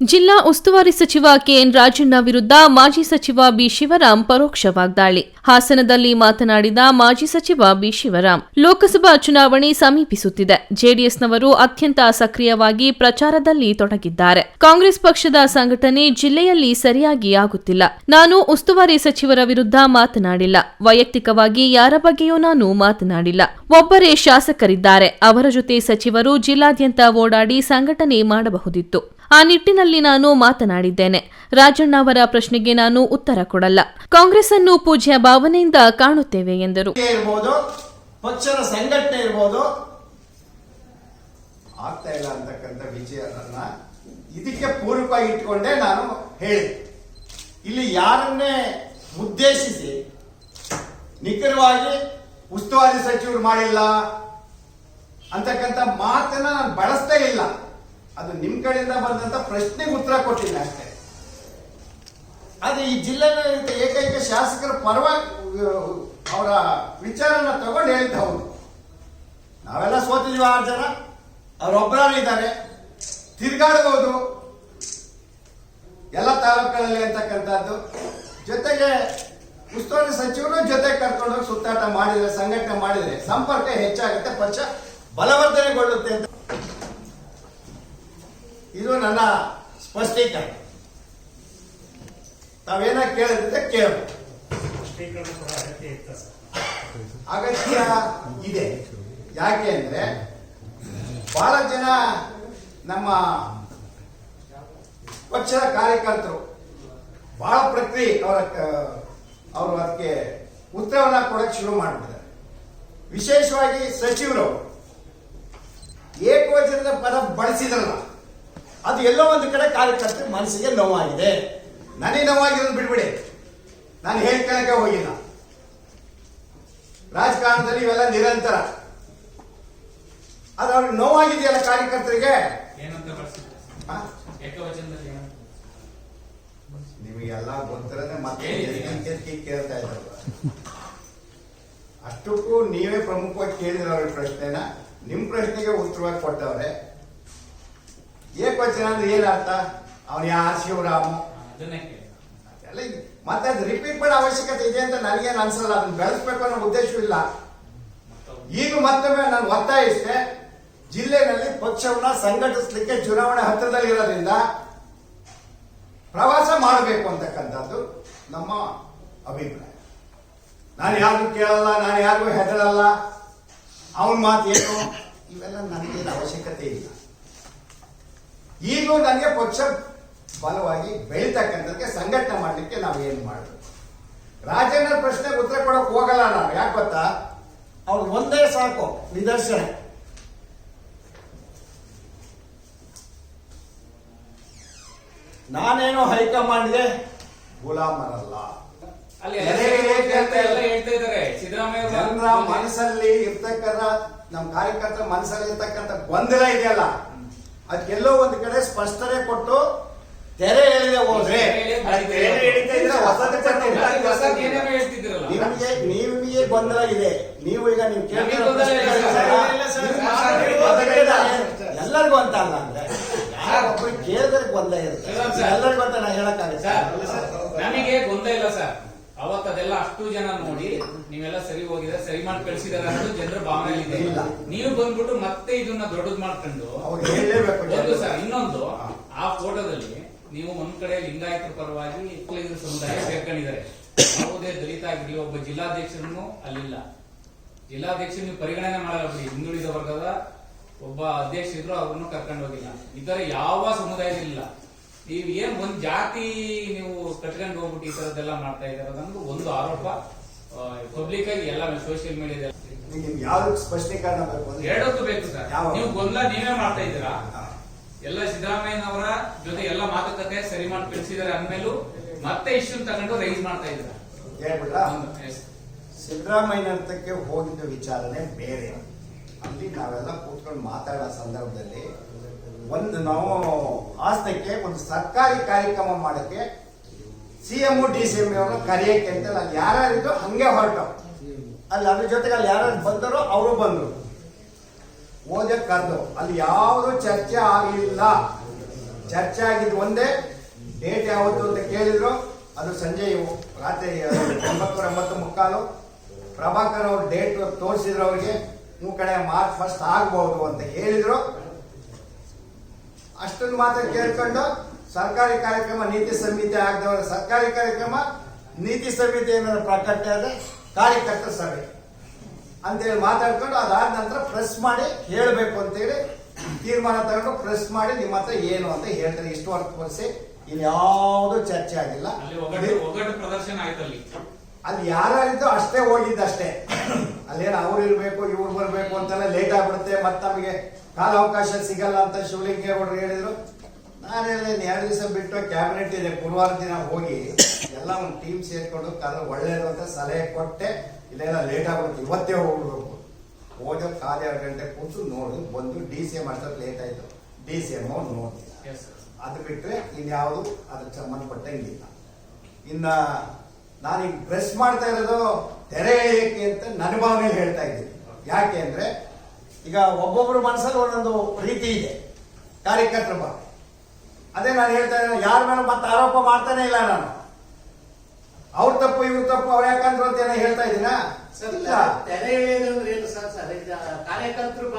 ಜಿಲ್ಲಾ ಉಸ್ತುವಾರಿ ಸಚಿವ ಕೆಎನ್ ರಾಜಣ್ಣ ವಿರುದ್ಧ ಮಾಜಿ ಸಚಿವ ಬಿ ಶಿವರಾಂ ಪರೋಕ್ಷ ವಾಗ್ದಾಳಿ ಹಾಸನದಲ್ಲಿ ಮಾತನಾಡಿದ ಮಾಜಿ ಸಚಿವ ಬಿ ಶಿವರಾಂ, ಲೋಕಸಭಾ ಚುನಾವಣೆ ಸಮೀಪಿಸುತ್ತಿದೆ. ಜೆಡಿಎಸ್ನವರು ಅತ್ಯಂತ ಸಕ್ರಿಯವಾಗಿ ಪ್ರಚಾರದಲ್ಲಿ ತೊಡಗಿದ್ದಾರೆ. ಕಾಂಗ್ರೆಸ್ ಪಕ್ಷದ ಸಂಘಟನೆ ಜಿಲ್ಲೆಯಲ್ಲಿ ಸರಿಯಾಗಿ ಆಗುತ್ತಿಲ್ಲ. ನಾನು ಉಸ್ತುವಾರಿ ಸಚಿವರ ವಿರುದ್ಧ ಮಾತನಾಡಿಲ್ಲ. ವೈಯಕ್ತಿಕವಾಗಿ ಯಾರ ಬಗ್ಗೆಯೂ ನಾನು ಮಾತನಾಡಿಲ್ಲ. ಒಬ್ಬರೇ ಶಾಸಕರಿದ್ದಾರೆ. ಅವರ ಜೊತೆ ಸಚಿವರು ಜಿಲ್ಲಾದ್ಯಂತ ಓಡಾಡಿ ಸಂಘಟನೆ ಮಾಡಬಹುದಿತ್ತು. ಆ ನಿಟ್ಟಿನಲ್ಲಿ ನಾನು ಮಾತನಾಡಿದ್ದೇನೆ. ರಾಜಣ್ಣ ಅವರ ಪ್ರಶ್ನೆಗೆ ನಾನು ಉತ್ತರ ಕೊಡಲ್ಲ. ಕಾಂಗ್ರೆಸ್ ಅನ್ನು ಪೂಜ್ಯ ಭಾವನೆಯಿಂದ ಕಾಣುತ್ತೇವೆ ಎಂದರು. ಪಕ್ಷದ ಸಂಘಟನೆ ಇರ್ಬೋದು. ಆಗ್ತಾ ಇಲ್ಲ ಅಂತಕ್ಕಂಥ ವಿಷಯಗಳನ್ನ ಇದಕ್ಕೆ ಪೂರಕವಾಗಿ ಇಟ್ಕೊಂಡೇ ನಾನು ಹೇಳಿದೆ. ಇಲ್ಲಿ ಯಾರನ್ನೇ ಉದ್ದೇಶಿಸಿ ನಿಖರವಾಗಿ ಉಸ್ತುವಾರಿ ಸಚಿವರು ಮಾಡಿಲ್ಲ ಅಂತಕ್ಕಂಥ ಮಾತನ್ನ ನಾನು ಬಳಸ್ತಾ ಇಲ್ಲ. ಅದು ನಿಮ್ ಕಡೆಯಿಂದ ಬಂದಂತ ಪ್ರಶ್ನೆಗೆ ಉತ್ತರ ಕೊಟ್ಟಿಲ್ಲ ಅಷ್ಟೇ. ಆದ್ರೆ ಈ ಜಿಲ್ಲೆಯಲ್ಲಿ ಏಕೈಕ ಶಾಸಕರ ಪರವಾಗಿ ಅವರ ವಿಚಾರನ ತಗೊಂಡು ಹೇಳಿದ್ದ ಹೌದು ನಾವೆಲ್ಲ ಸೋತಿದ್ವಿ ಆರು ಜನ. ಇದ್ದಾರೆ ತಿರ್ಗಾಡಬಹುದು ಎಲ್ಲ ತಾಲೂಕುಗಳಲ್ಲಿ ಅಂತಕ್ಕಂಥದ್ದು. ಜೊತೆಗೆ ಉಸ್ತುವಾರಿ ಸಚಿವರು ಜೊತೆ ಕರ್ಕೊಂಡು ಹೋಗಿ ಸುತ್ತಾಟ ಮಾಡಿದ್ರೆ, ಸಂಘಟನೆ ಮಾಡಿದ್ರೆ ಸಂಪರ್ಕ ಹೆಚ್ಚಾಗುತ್ತೆ, ಪಕ್ಷ ಬಲವರ್ಧನೆಗೊಳ್ಳುತ್ತೆ ಅಂತ ಇದು ನನ್ನ ಸ್ಪಷ್ಟೀಕರಣ. ತಾವೇನ ಕೇಳಿದ್ರೆ ಕೂಡ ಅಗತ್ಯ ಇದೆ. ಯಾಕೆ ಅಂದ್ರೆ ಬಹಳ ಜನ ನಮ್ಮ ಪಕ್ಷದ ಕಾರ್ಯಕರ್ತರು ಬಹಳ ಪ್ರಕ್ರಿಯೆ ಅವರ ಅವರು ಅದಕ್ಕೆ ಉತ್ತರವನ್ನ ಕೊಡಕ್ಕೆ ಶುರು ಮಾಡಿಬಿಟ್ಟಿದ್ದಾರೆ. ವಿಶೇಷವಾಗಿ ಸಚಿವರು ಏಕವಚನದ ಪದ ಬಳಸಿದ್ರಲ್ಲ ಅದು ಎಲ್ಲೋ ಒಂದು ಕಡೆ ಕಾರ್ಯಕರ್ತರ ಮನಸ್ಸಿಗೆ ನೋವಾಗಿದೆ. ನನಗೆ ನೋವಾಗಿರೋದು ಬಿಡ್ಬಿಡಿ. ನಾನು ಹೇಳ್ಕೊಳಕ್ಕೆ ಹೋಗಿಲ್ಲ. ರಾಜಕಾರಣದಲ್ಲಿ ಇವೆಲ್ಲ ನಿರಂತರ. ಅದು ಅವ್ರಿಗೆ ನೋವಾಗಿದೆಯಲ್ಲ ಕಾರ್ಯಕರ್ತರಿಗೆ? ನಿಮಗೆಲ್ಲ ಗೊತ್ತಿರದೆ ಮತ್ತೆ ಕೇಳ್ತಾ ಇದ್ದಾರಲ್ಲ ಅಷ್ಟಕ್ಕೂ ನೀವೇ ಪ್ರಮುಖವಾಗಿ ಕೇಳಿದ್ರ ಅವ್ರ ಪ್ರಶ್ನೆನ. ನಿಮ್ ಪ್ರಶ್ನೆಗೆ ಉತ್ತರವಾಗಿ ಕೊಟ್ಟವ್ರೆ. ಏಕವಚನ ಅಂದ್ರೆ ಏನರ್ಥ ಅವನು ಯಾರು ಶಿವರಾಮು ಎಲ್ಲ ಮತ್ತೆ ಅದು ರಿಪೀಟ್ ಮಾಡೋ ಅವಶ್ಯಕತೆ ಇದೆ ಅಂತ ನನಗೇನು ಅನ್ಸಲ್ಲ. ಅದನ್ನ ಬೆಳೆಸ್ಬೇಕು ಅನ್ನೋ ಉದ್ದೇಶವಿಲ್ಲ ಈಗ ಮತ್ತೊಮ್ಮೆ ನಾನು ಒತ್ತಾಯಿಸಿದೆ ಜಿಲ್ಲೆನಲ್ಲಿ ಪಕ್ಷವನ್ನ ಸಂಘಟಿಸಲಿಕ್ಕೆ ಚುನಾವಣೆ ಹತ್ತಿರದಲ್ಲಿರೋದ್ರಿಂದ ಪ್ರವಾಸ ಮಾಡಬೇಕು ಅಂತಕ್ಕಂಥದ್ದು ನಮ್ಮ ಅಭಿಪ್ರಾಯ. ನಾನು ಯಾರಿಗೂ ಕೇಳಲ್ಲ ನಾನು ಯಾರಿಗೂ ಹೆದರಲ್ಲ. ಅವನ ಮಾತು ಏನು? ಇವೆಲ್ಲ ನನಗೇನು ಅವಶ್ಯಕತೆ ಇಲ್ಲ. ಈಗಲೂ ನನಗೆ ಪಕ್ಷ ಬಲವಾಗಿ ಬೆಳೀತಕ್ಕಂಥದ್ದಕ್ಕೆ ಸಂಘಟನೆ ಮಾಡಲಿಕ್ಕೆ ನಾವು ಏನು ಮಾಡಬೇಕು? ರಾಜೇಂದ್ರ ಪ್ರಶ್ನೆಗೆ ಉತ್ತರ ಕೊಡೋಕೆ ಹೋಗಲ್ಲ ನಾವು ಯಾಕೆ ಗೊತ್ತಾ? ಅವ್ರು ಒಂದೇ ಸಾಕು ನಿದರ್ಶನ. ನಾನೇನು ಹೈಕಮಾಂಡ್ಗೆ ಗುಲಾಮರಲ್ಲ ಜನರ ಮನಸ್ಸಲ್ಲಿ ಇರ್ತಕ್ಕಂಥ ನಮ್ಮ ಕಾರ್ಯಕರ್ತರ ಮನಸ್ಸಲ್ಲಿ ಇರ್ತಕ್ಕಂಥ ಗೊಂದಲ ಇದೆಯಲ್ಲ ಅದಕ್ಕೆಲ್ಲೋ ಒಂದು ಕಡೆ ಸ್ಪಷ್ಟನೆ ಕೊಟ್ಟು ತೆರೆ ಹೇಳಿದೆ ಹೋದ್ರೆ ನಿಮಗೆ ನಿಮಗೆ ಗೊಂದಲ ಇದೆ ನೀವು ಈಗ ನೀವು ಎಲ್ಲರಿಗೂ ಅಂತ ಅಲ್ಲ ಅಂದ್ರೆ. ಯಾರೊಬ್ಬರು ಕೇಳಿದ್ರೆ ಗೊಂದಲ ಇರುತ್ತೆ. ಎಲ್ಲರಿಗೂ ಅಂತ ನಾನು ಹೇಳಕ್ಕಾಗ ನಮಗೆ ಗೊಂದಲ ಇಲ್ಲ ಸರ್. ಅವತ್ತು ಅದೆಲ್ಲ ಅಷ್ಟು ಜನ ನೋಡಿ ನೀವೆಲ್ಲ ಸರಿ ಹೋಗಿದ್ರೆ ಸರಿ ಮಾಡಿ ಕಳಿಸಿದಾರೆ ಅನ್ನೋದು ಜನರ ಭಾವನೆ ಇದೆ. ನೀವು ಬಂದ್ಬಿಟ್ಟು ಮತ್ತೆ ಇದನ್ನ ದೊಡ್ಡದ್ ಮಾಡ್ಕೊಂಡು ಒಂದು ಸರ್ ಇನ್ನೊಂದು ಆ ಫೋಟೋದಲ್ಲಿ ನೀವು ಒಂದ್ ಕಡೆ ಲಿಂಗಾಯತರ ಪರವಾಗಿ ಸಮುದಾಯ ಸೇರ್ಕೊಂಡಿದ್ದಾರೆ. ಯಾವುದೇ ದಲಿತ ಆಗಿರ್ಲಿ ಒಬ್ಬ ಜಿಲ್ಲಾಧ್ಯಕ್ಷರನ್ನು ಅಲ್ಲಿಲ್ಲ. ಜಿಲ್ಲಾಧ್ಯಕ್ಷರು ನೀವು ಪರಿಗಣನೆ ಮಾಡಲ್ಲ ಬಿಡಿ. ಹಿಂದುಳಿದ ವರ್ಗದ ಒಬ್ಬ ಅಧ್ಯಕ್ಷ ಇದ್ರು ಅವ್ರನ್ನು ಕರ್ಕೊಂಡು ಹೋಗಿಲ್ಲ ಈ ತರ ಯಾವ ಸಮುದಾಯದಿಲ್ಲ ನೀವು ಏನ್ ಒಂದ್ ಜಾತಿ ನೀವು ಕಟ್ಕೊಂಡು ಹೋಗ್ಬಿಟ್ಟು ಈ ತರದ್ದೆಲ್ಲ ಮಾಡ್ತಾ ಇದ್ದಾರೆ ಅನ್ನೋದು ಒಂದು ಆರೋಪ. ಪಬ್ಲಿಕ್ ಆಗಿ ಎಲ್ಲ ಸೋಷಿಯಲ್ ಮೀಡಿಯಾದಲ್ಲಿ ನಿಮ್ಗೆ ಸ್ಪಷ್ಟೀಕರಣ ಬೇಕು ಅಂದ್ರೆ ಎರಡಕ್ಕೂ ಬೇಕು ಸರ್. ಯಾವ? ನೀವು ಗೊಂದಲ ನೀವೇ ಮಾಡ್ತಾ ಇದ್ದೀರಾ? ಹಾ. ಎಲ್ಲ ಸಿದ್ದರಾಮಯ್ಯನವರ ಜೊತೆ ಎಲ್ಲ ಮಾತುಕತೆ ಸರಿ ಮಾಡಿ ಕಳಿಸಿದ್ದಾರೆ ಅಂದ್ಮೇಲೂ ಮತ್ತೆ ಇಶ್ಯೂ ತಗೊಂಡು ರೈಸ್ ಮಾಡ್ತಾ ಇದ್ದೀರಾ? ಹೇಳ್ಬಿಟ್ರಾ? ಒಂದು, yes. ಸಿದ್ದರಾಮಯ್ಯನಂತಕ್ಕೆ ಹೋಗಿದ್ದ ವಿಚಾರನೆ ಬೇರೆ. ಅಲ್ಲಿ ನಾವೆಲ್ಲ ಕೂತ್ಕೊಂಡು ಮಾತಾಡೋ ಸಂದರ್ಭದಲ್ಲಿ ಒಂದು ನಾವು ಆಸ್ತಕ್ಕೆ ಒಂದು ಸರ್ಕಾರಿ ಕಾರ್ಯಕ್ರಮ ಮಾಡಕ್ಕೆ C M D C M ಅವರು ಕರೆಯಕ್ಕೆ ಅಂತ ಅಲ್ಲಿ ಯಾರ್ಯಾರಿದ್ರು ಹಂಗೆ ಹೊರಟು. ಅಲ್ಲಿ ಅದ್ರ ಜೊತೆಗೆ ಅಲ್ಲಿ ಯಾರು ಬಂದರೋ ಅವರು ಬಂದರು. ಓದಕ್ಕೆ ಕರೆದು, ಅಲ್ಲಿ ಯಾವುದು ಚರ್ಚೆ ಆಗಲಿಲ್ಲ. ಚರ್ಚೆ ಆಗಿದ್ದು ಒಂದೇ ಡೇಟ್ ಯಾವತ್ತು ಅಂತ ಕೇಳಿದ್ರು. ಅದು ಸಂಜೆ ರಾತ್ರಿ ಒಂಬತ್ತು ಒಂಬತ್ತು ಮುಕ್ಕಾಲು. ಪ್ರಭಾಕರ್ ಅವ್ರು ಡೇಟ್ ತೋರಿಸಿದ್ರು ಅವ್ರಿಗೆ. ನೀವು ಕಡೆ ಮಾರ್ಚ್ ಫಸ್ಟ್ ಆಗಬಹುದು ಅಂತ ಹೇಳಿದ್ರು. ಅಷ್ಟನ್ನು ಮಾತ್ರ ಕೇಳ್ಕೊಂಡು ಸರ್ಕಾರಿ ಕಾರ್ಯಕ್ರಮ, ನೀತಿ ಸಂಹಿತೆ ಆಗದವರ ಸರ್ಕಾರಿ ಕಾರ್ಯಕ್ರಮ, ನೀತಿ ಸಂಹಿತೆ ಏನಾದ್ರು ಪ್ರಕಟ ಕಾಲಿಗೆ ಕಾರ್ಯಕರ್ತರ ಸಭೆ ಅಂತೇಳಿ ಮಾತಾಡ್ಕೊಂಡು ಅದಾದ ನಂತರ ಪ್ರೆಸ್ ಮಾಡಿ ಹೇಳಬೇಕು ಅಂತೇಳಿ ತೀರ್ಮಾನ ತಗೊಂಡು ಪ್ರೆಸ್ ಮಾಡಿ ನಿಮ್ಮ ಹತ್ರ ಏನು ಅಂತ ಹೇಳ್ತಾರೆ. ಇಷ್ಟು ಹೊರತುಪಡಿಸಿ ಇಲ್ಲಿ ಯಾವುದು ಚರ್ಚೆ ಆಗಿಲ್ಲ. ಪ್ರದರ್ಶನ ಆಯ್ತು ಅಲ್ಲಿ ಅಷ್ಟೇ ಯಾರಿದ್ದು ಅಷ್ಟೇ. ಹೋಗಿದ್ದಷ್ಟೇ ಅಲ್ಲೇನು ಅವ್ರು ಇರಬೇಕು ಇವ್ರು ಬರಬೇಕು ಅಂತೆಲ್ಲ ಲೇಟ್ ಆಗ್ಬಿಡುತ್ತೆ. ಮತ್ತೆ ನಮಗೆ ಕಾಲ ಅವಕಾಶ ಸಿಗಲ್ಲ ಅಂತ ಶಿವಲಿಂಗೇಗೌಡರು ಹೇಳಿದ್ರು. ನಾನು ಹೇಳಿದೆ ಎರಡು ದಿವಸ ಬಿಟ್ಟು ಕ್ಯಾಬಿನೆಟ್ ಇದೆ. ಗುರುವಾರ ದಿನ ಹೋಗಿ ಎಲ್ಲ ಒಂದು ಟೀಮ್ ಸೇರ್ಕೊಂಡು ಕಾಲ ಒಳ್ಳೇದು ಅಂತ ಸಲಹೆ ಕೊಟ್ಟೆ. ಇಲ್ಲೆಲ್ಲ ಲೇಟ್ ಆಗ್ಬಿಡುತ್ತೆ. ಇವತ್ತೇ ಹೋಗ್ಬಿಡ್ಬೇಕು. ಹೋದ ಕಾಲ ಎರಡು ಗಂಟೆ ಕೂತು ನೋಡಿ ಬಂದು ಡಿ ಸಿ ಎಂ ಅಷ್ಟೊತ್ತು ಲೇಟ್ ಆಯಿತು. ಡಿ ಸಿ ಎಂ ಅವ್ರು ಸರ್ ಅದು ಬಿಟ್ಟರೆ ಇನ್ಯಾವುದು ಅದಕ್ಕೆ ಸಂಬಂಧಪಟ್ಟಂಗಿಲ್ಲ ಇನ್ನ ನಾನೀಗ ಪ್ರೆಸ್ ಮಾಡ್ತಾ ಇರೋದು ತೆರೆ ಎಳೆಯಕ್ಕೆ ಅಂತ ನನ್ನ ಭಾವನೆ ಹೇಳ್ತಾ ಇದ್ದೀನಿ. ಯಾಕೆ ಅಂದ್ರೆ ಈಗ ಒಬ್ಬೊಬ್ಬರು ಮನಸ್ಸಲ್ಲಿ ಒಂದೊಂದು ರೀತಿ ಇದೆ. ಕಾರ್ಯಕರ್ತರ ಭಾವನೆ. ಅದೇ ನಾನು ಹೇಳ್ತಾ ಇದ್ದೀನಿ ಯಾರ ಮೇಲೆ ಮತ್ತೆ ಆರೋಪ ಮಾಡ್ತಾನೆ ಇಲ್ಲ ನಾನು. ಅವ್ರ ತಪ್ಪು ಇವ್ರ ತಪ್ಪು ಅವ್ರು ಯಾಕಂದ್ರು ಅಂತ ಏನೋ ಹೇಳ್ತಾ ಇದ್ದೀನಾ ಇಲ್ಲ. ತೆರೆ ಎಳೆಯೋದು ಏನು ಸರ್? ಕಾರ್ಯಕರ್ತರು